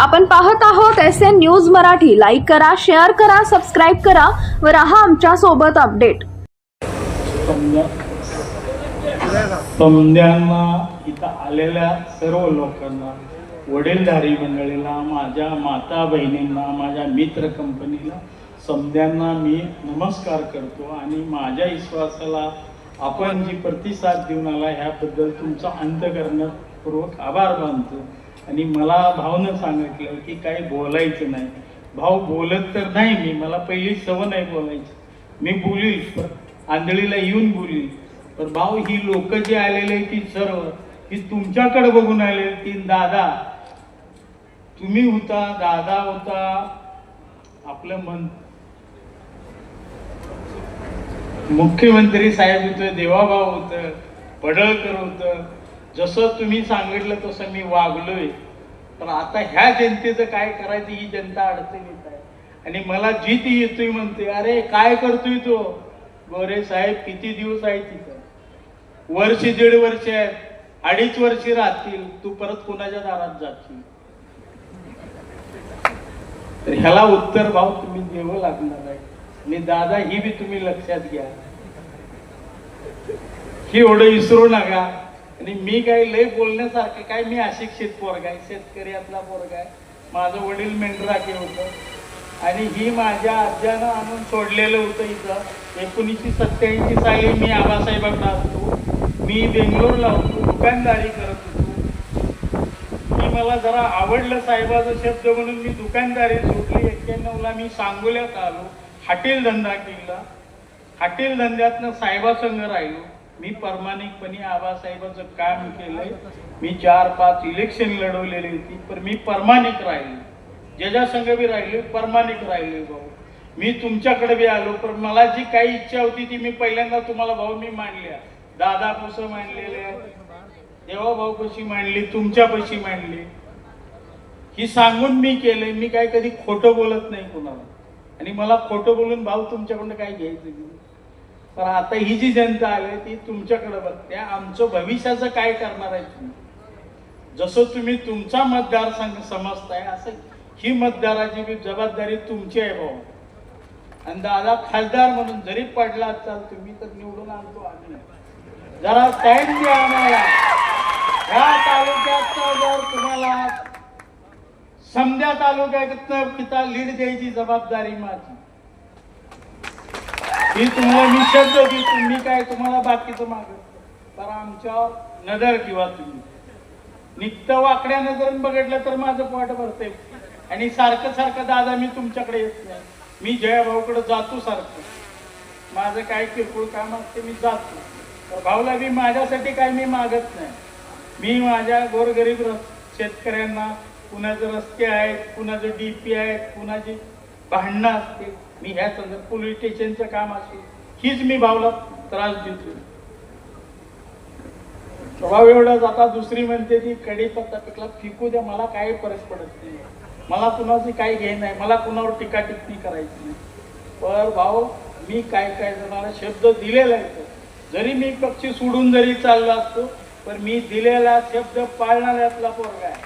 आपण पाहत आहोत S N news Marathi. Like करा शेअर करा सबस्क्राईब करा व राहा आमच्यासोबत अपडेट समजा समध्यांना इथं आलेल्या सर्व लोकांना वडीलधारी मंडळीला माझ्या माता बहिणींना माझ्या मित्र कंपनीला समध्यांना मी नमस्कार करतो आणि माझ्या विश्वासाला आपण जी प्रतिसाद देऊन आला ह्याबद्दल तुमचा अंतकरणपूर्वक आभार मानतो. आणि मला भावनं सांगितलं की काही बोलायचं नाही. भाऊ बोलत तर नाही मी मला पहिली सवय नाही बोलायची. मी बोलील पण आंधळीला येऊन बोलील. पण भाऊ ही लोक जी आलेले आहेत ती सर्व ही तुमच्याकडे बघून आले ती दादा. तुम्ही होता दादा होता आपलं मन. मुख्यमंत्री साहेब होतं देवाभाऊ होतं पडळकर होतं. जसं तुम्ही सांगितलं तसं मी वागलोय. पण आता ह्या जनतेचं काय करायचं ही जनता अडचणीत आहे. आणि मला जी ती येतोय म्हणते अरे काय करतोय तो? गोरे साहेब किती दिवस आहे तिथं? वर्ष दीड वर्ष आहेत. अडीच वर्ष राहतील. तू परत कोणाच्या दारात जातील तर ह्याला उत्तर भाव तुम्ही देव लागणार आहे. आणि दादा ही बी तुम्ही लक्षात घ्या. ही एवढं विसरू नका. आणि मी काय लय बोलण्यासारखं काय मी अशिक्षित पोरगा आहे शेतकऱ्यातला पोरगा आहे. माझं वडील मेंढराखे होतं. आणि ही माझ्या आज्यानं आणून सोडलेलं होतं इथं. एकोणीसशे सत्त्याऐंशी साली मी आबासाहेबांना असतो मी बेंगलोरला होतो दुकानदारी करत होतो. मी मला जरा आवडलं साहेबाचा शब्द म्हणून मी दुकानदारी सोडली. एक्क्याण्णवला मी सांगोल्यात आलो हॉटेल धंदा केला. हॉटेल धंद्यातनं साहेबासंग राहिलो. मी प्रामाणिकपणे आबासाहेबाचं काम केलंय. मी चार पाच इलेक्शन लढवलेली होती पण मी प्रामाणिक राहिलो. ज्याच्या संघ बी राहिले प्रामाणिक राहिले भाऊ. मी तुमच्याकडे बी आलो पण मला जी काही इच्छा होती ती मी पहिल्यांदा तुम्हाला भाऊ मी मांडल्या. दादा कसं मांडलेले देवा भाऊ कशी मांडली तुमच्या पशी मांडली. ही सांगून मी केलंय मी काय कधी खोटं बोलत नाही कुणाला. आणि मला खोटं बोलून भाऊ तुमच्याकडनं काय घ्यायचं नाही. पण आता ही जी जनता आली ती तुमच्याकडे बघते. आमचं भविष्याचं काय करणार आहे तुम्ही? जसं तुम्ही तुमचा मतदारसंघ समजताय असं ही मतदाराची बी जबाबदारी तुमची आहे भाऊ. आणि दादा खासदार म्हणून जरी पडला असाल तुम्ही तर निवडून आणतो आम्ही. जरा टाइम द्या आम्हाला. ह्या तालुक्यात जर तुम्हाला समजा तालुक्यात पिता लीड द्यायची जबाबदारी माझी. ही तुम्हाला मी शब्द की तुम्ही काय तुम्हाला बाकीचं मागत तर आमच्यावर नजर किंवा तुम्ही. नित्य वाकड्या नजरेन बघितलं तर माझं पोट भरते आणि सारखं सारखं दादा मी तुमच्याकडे येत नाही. मी जयाभाऊकडे जातो सारखं. माझं काय किरकोळ काम असते मी जातो. तर भाऊला मी माझ्यासाठी काय मी मागत नाही. मी माझ्या गोरगरीब शेतकऱ्यांना कुणाचे रस्ते आहेत कुणाचे डीपी आहेत कुणाची भांडणं असतील मी ह्या संदर्भ पोलीस स्टेशनचं काम असेल हीच मी भाऊला त्रास देतो स्वभाव एवढा जाता दुसरी म्हणते ती कडेपत्ता पिकला फिकू द्या मला काही फरक पडत नाही. मला कुणाची काही घे नाही मला कुणावर टीका टिप्पणी करायची नाही. पर भाऊ मी काय काय जणांना शब्द दिलेला आहे जरी मी पक्ष सोडून जरी चाललो असतो पण मी दिलेला शब्द पाळणाऱ्यातला पोरगा आहे.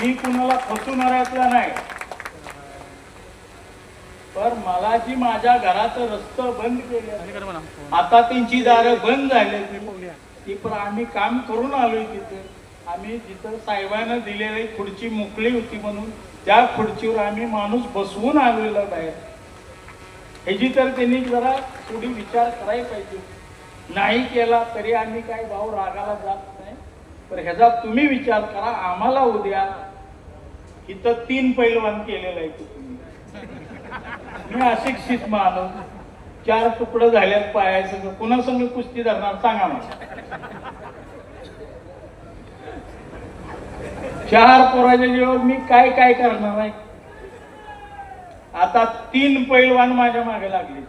मी कुणाला फसवणाऱ्यातला नाही. पण मला जी माझ्या घराचं रस्त बंद केले आता त्यांची दारं बंद झाली ती पण आम्ही काम करून आलोय तिथे. आम्ही जिथं साहेबांना दिलेली खुर्ची मोकळी होती म्हणून त्या खुर्चीवर आम्ही माणूस बसवून आलेला बाहेर. ह्याची तर त्यांनी जरा थोडी विचार करायला पाहिजे. नाही केला तरी आम्ही काय भाऊ रागाला जात नाही. पण ह्याचा तुम्ही विचार करा आम्हाला उद्या इथं तीन पैलवान केलेलं आहे तुम्ही. मी अशिक्षित माणूस. चार तुकडं झाल्यात पायासंग पुन्हा संग कुस्ती धरणार सांगा मला. चार पोराच्या जेव्हा मी काय काय करणार आहे? आता तीन पैलवान माझ्या मागे लागले.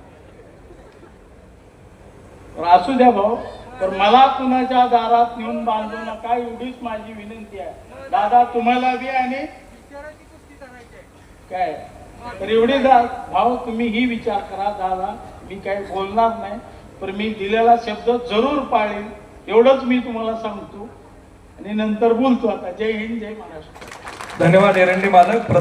असू द्या भाऊ तर मला कुणाच्या दारात नेऊन बांधू नका एवढीच माझी विनंती आहे. दादा तुम्हाला बी आणि काय? तर एवढे भाऊ तुम्ही ही विचार करा दादा मी काही बोलणार नाही पण मी दिलेला शब्द जरूर पाळेन एवढंच मी तुम्हाला सांगतो. आणि नंतर बोलतो आता. जय हिंद जय महाराष्ट्र. धन्यवाद एरंडी मालक.